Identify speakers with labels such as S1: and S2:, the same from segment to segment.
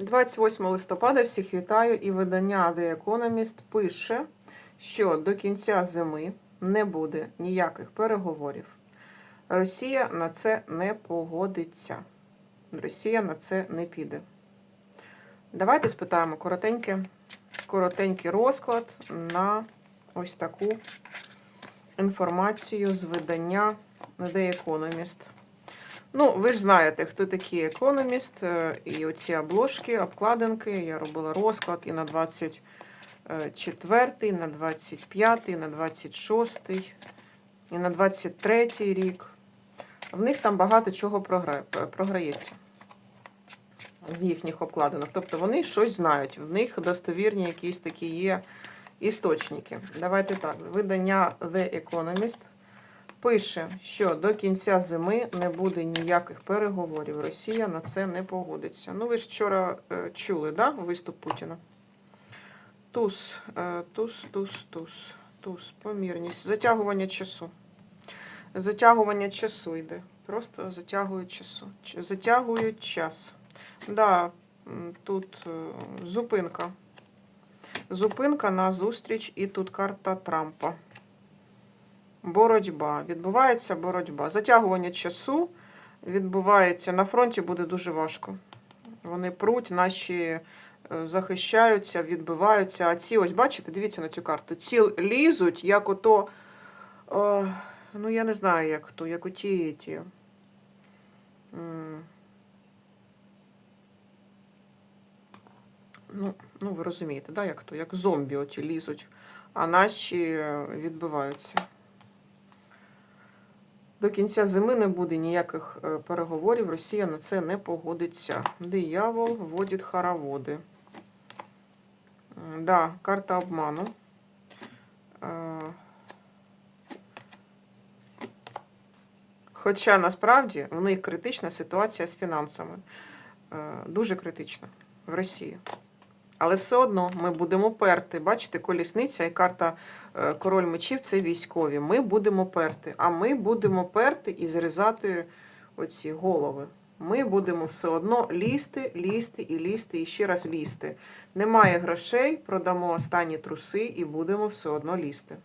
S1: 28 листопада всіх вітаю і видання The Economist пише, що до кінця зими не буде ніяких переговорів. Росія на це не погодиться. Росія на це не піде. Давайте спитаємо коротенький, розклад на ось таку інформацію з видання The Economist. Ну, ви ж знаєте, хто такий економіст, е, і оці обложки, обкладинки. Я робила розклад і на 24, і на 25, і на 26, і на 23 рік. В них там багато чого програється з їхніх обкладинок. Тобто вони щось знають, в них достовірні якісь такі є істочники. Давайте так, видання The Economist пише, що до кінця зими не буде ніяких переговорів. Росія на це не погодиться. Ну, ви ж вчора е, чули, да, виступ Путіна? Туз, е, туз, туз, туз, туз, помірність, затягування часу. Затягування часу йде. Просто затягують часу. Затягують час. Да, тут е, зупинка. Зупинка на зустріч, і тут карта Трампа. Боротьба. Відбувається боротьба. Затягування часу відбувається. На фронті буде дуже важко. Вони пруть, наші е, захищаються, відбиваються. А ці, ось, бачите, дивіться на цю карту. Ці лізуть, як ото. О, ну, я не знаю, як хто, як оті. Ті. Ну, ну, ви розумієте, да, як то, як зомбі оті лізуть, а наші е, відбиваються. До кінця зими не буде ніяких е, переговорів. Росія на це не погодиться. Диявол вводить хороводи. Да, карта обману. Е, Хоча насправді в них критична ситуація з фінансами. Е, Дуже критична в Росії. Але все одно ми будемо перти. Бачите, колісниця і карта е, король мечів це військові. Ми будемо перти. А ми будемо перти і зрізати оці голови. Ми будемо все одно лізти, лізти і лізти, і ще раз лізти. Немає грошей, продамо останні труси і будемо все одно лізти.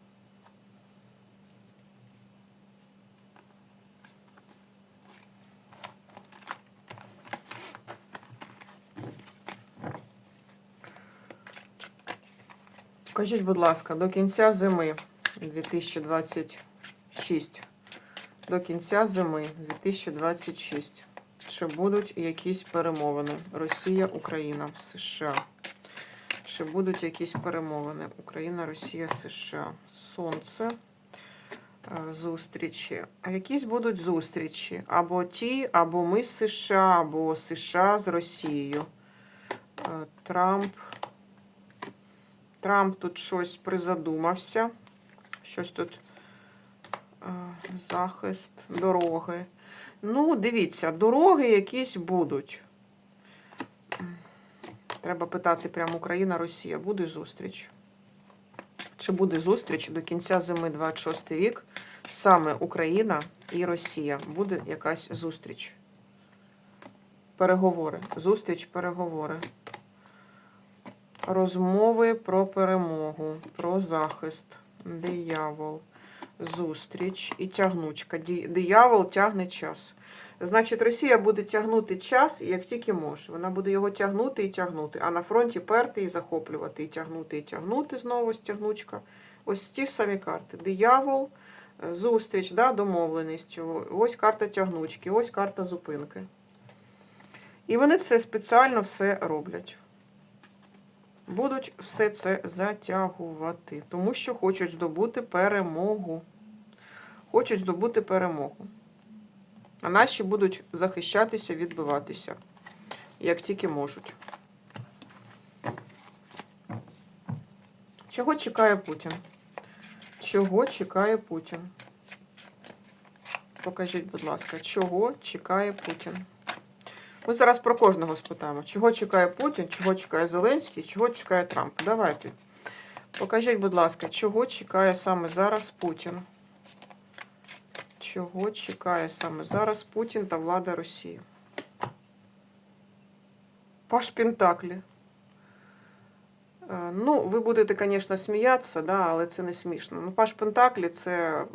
S1: Скажіть, будь ласка, до кінця зими 2026. До кінця зими 2026. Чи будуть якісь перемовини? Росія, Україна, США. Чи будуть якісь перемовини? Україна, Росія, США. Сонце. е, Зустрічі. А якісь будуть зустрічі. Або ті, або ми з США, або США з Росією. Е, Трамп. Трамп тут щось призадумався. Щось тут е, захист дороги. Ну, дивіться, дороги якісь будуть. Треба питати прямо Україна, Росія. Буде зустріч? Чи буде зустріч до кінця зими 26 рік? Саме Україна і Росія. Буде якась зустріч. Переговори. Зустріч, переговори. Розмови про перемогу, про захист, диявол, зустріч і тягнучка. Диявол тягне час. Значить, Росія буде тягнути час, як тільки може. Вона буде його тягнути і тягнути, а на фронті перти і захоплювати, і тягнути, і тягнути знову ось тягнучка. Ось ті ж самі карти. Диявол, е, зустріч, да, домовленість. Ось карта тягнучки, ось карта зупинки. І вони це спеціально все роблять будуть все це затягувати, тому що хочуть здобути перемогу. Хочуть здобути перемогу. А наші будуть захищатися, відбиватися, як тільки можуть. Чого чекає Путін? Чого чекає Путін? Покажіть, будь ласка, чого чекає Путін? Ми зараз про кожного спитаємо. Чого чекає Путін, чого чекає Зеленський, чого чекає Трамп. Давайте. Покажіть, будь ласка, чого чекає саме зараз Путін? Чого чекає саме зараз Путін та влада Росії? Паш Пентаклі. Е, Ну, ви будете, звісно, сміятися, да, але це не смішно. Ну, Паш Пентаклі це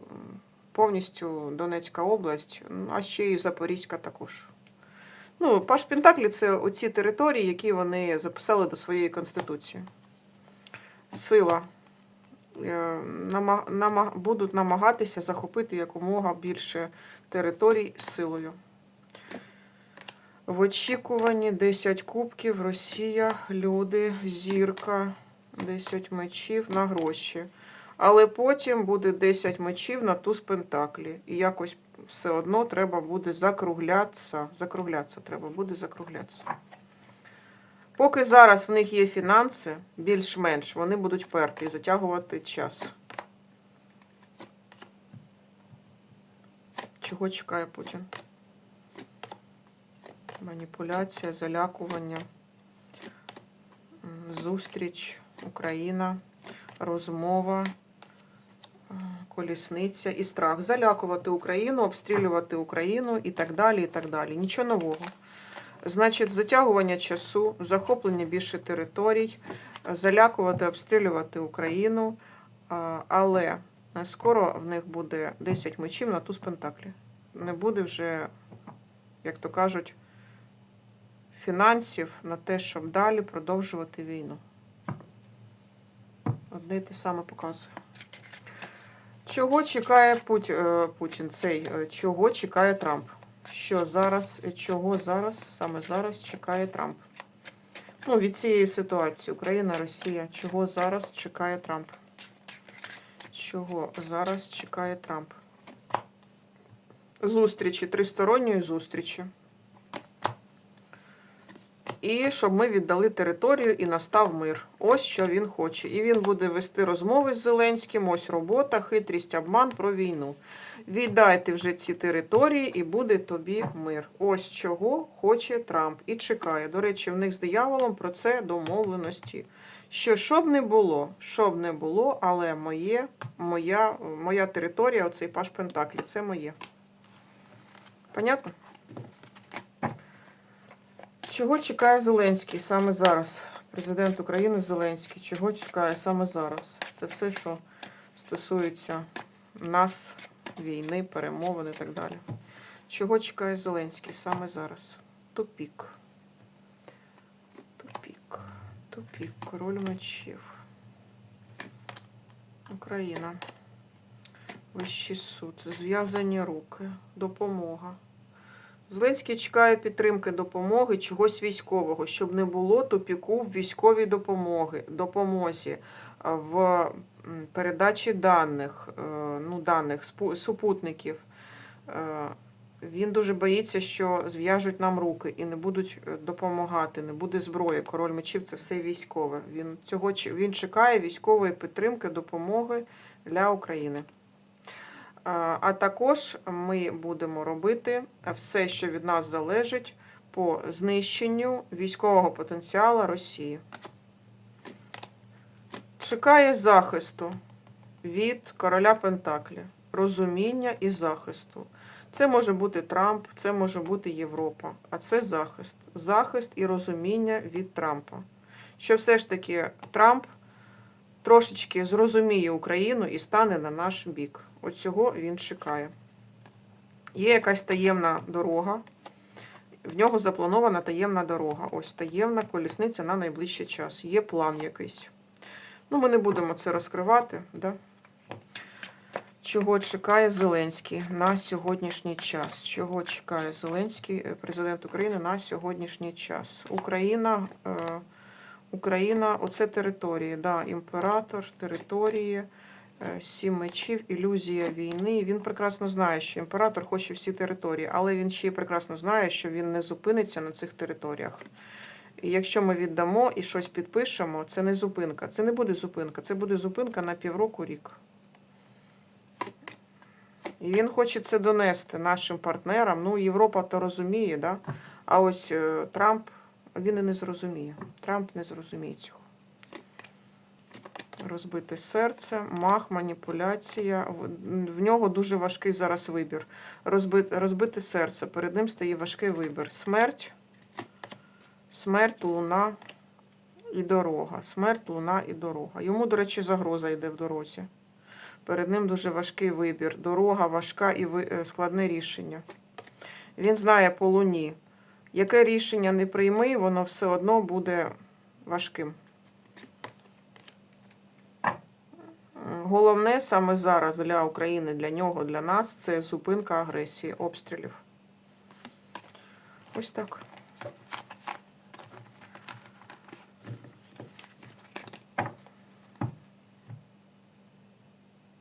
S1: повністю Донецька область, ну, а ще і Запорізька також. Ну, Паш Пентаклі це оці території, які вони записали до своєї конституції. Сила. Е, нама- нама- будуть намагатися захопити якомога більше територій силою. В очікуванні 10 кубків, Росія, люди, зірка, 10 мечів на гроші. Але потім буде 10 мечів на туз пентаклі. І якось все одно треба буде закруглятися. Закруглятися треба буде закруглятися. Поки зараз в них є фінанси, більш-менш, вони будуть перти і затягувати час. Чого чекає Путін? Маніпуляція, залякування, зустріч, Україна, розмова, колісниця і страх. Залякувати Україну, обстрілювати Україну і так далі. і так далі. Нічого нового. Значить, затягування часу, захоплення більше територій, залякувати, обстрілювати Україну. Але скоро в них буде 10 мечів на туз пентаклі. Не буде вже, як то кажуть, фінансів на те, щоб далі продовжувати війну. Одне й те саме показує. Чого чекає Путь- е, Путін цей? е, Чого чекає Трамп? Що зараз, е, чого зараз, саме зараз чекає Трамп? Ну, від цієї ситуації Україна, Росія. Чого зараз чекає Трамп? Чого зараз чекає Трамп? Зустрічі, тристоронньої зустрічі. І щоб ми віддали територію і настав мир. Ось що він хоче. І він буде вести розмови з Зеленським. Ось робота, хитрість, обман про війну. Віддайте вже ці території, і буде тобі мир. Ось чого хоче Трамп і чекає. До речі, в них з дияволом про це домовленості. Що щоб не було, щоб не було, але моє, моя, моя територія, оцей паш Пентаклі, це моє. Понятно? Чого чекає Зеленський саме зараз? Президент України Зеленський. Чого чекає саме зараз? Це все, що стосується нас, війни, перемовин і так далі. Чого чекає Зеленський саме зараз? Тупік. Тупік. Тупік. Король мечів. Україна. Вищий суд. Зв'язані руки. Допомога. Зеленський чекає підтримки допомоги чогось військового, щоб не було тупіку в військовій допомоги, допомозі, в передачі даних, е, ну, даних супутників. Е, Він дуже боїться, що зв'яжуть нам руки і не будуть е, допомагати, не буде зброї. Король мечів це все військове. Він цього він чекає військової підтримки, допомоги для України. А також ми будемо робити все, що від нас залежить по знищенню військового потенціалу Росії. Чекає захисту від короля Пентаклі, розуміння і захисту. Це може бути Трамп, це може бути Європа, а це захист. Захист і розуміння від Трампа. Що все ж таки Трамп трошечки зрозуміє Україну і стане на наш бік. От цього він чекає. Є якась таємна дорога. В нього запланована таємна дорога. Ось таємна колісниця на найближчий час. Є план якийсь. Ну, ми не будемо це розкривати. Да? Чого чекає Зеленський на сьогоднішній час? Чого чекає Зеленський, е, президент України, на сьогоднішній час? Україна. Е, Україна, оце території, да, імператор, території, сім мечів, ілюзія війни. Він прекрасно знає, що імператор хоче всі території, але він ще й прекрасно знає, що він не зупиниться на цих територіях. І якщо ми віддамо і щось підпишемо, це не зупинка. Це не буде зупинка, це буде зупинка на півроку рік. І він хоче це донести нашим партнерам. Ну, Європа то розуміє, да? а ось е, Трамп він і не зрозуміє. Трамп не зрозуміє цього. Розбите серце, мах, маніпуляція. В- нього дуже важкий зараз вибір. Розбите серце. Перед ним стає важкий вибір. Смерть, Смерть, луна і дорога. Смерть, луна і дорога. Йому, до речі, загроза йде в дорозі. Перед ним дуже важкий вибір. Дорога важка і е, складне рішення. Він знає по луні, яке рішення не прийми, воно все одно буде важким. Головне саме зараз для України, для нього, для нас це зупинка агресії, обстрілів. Ось так.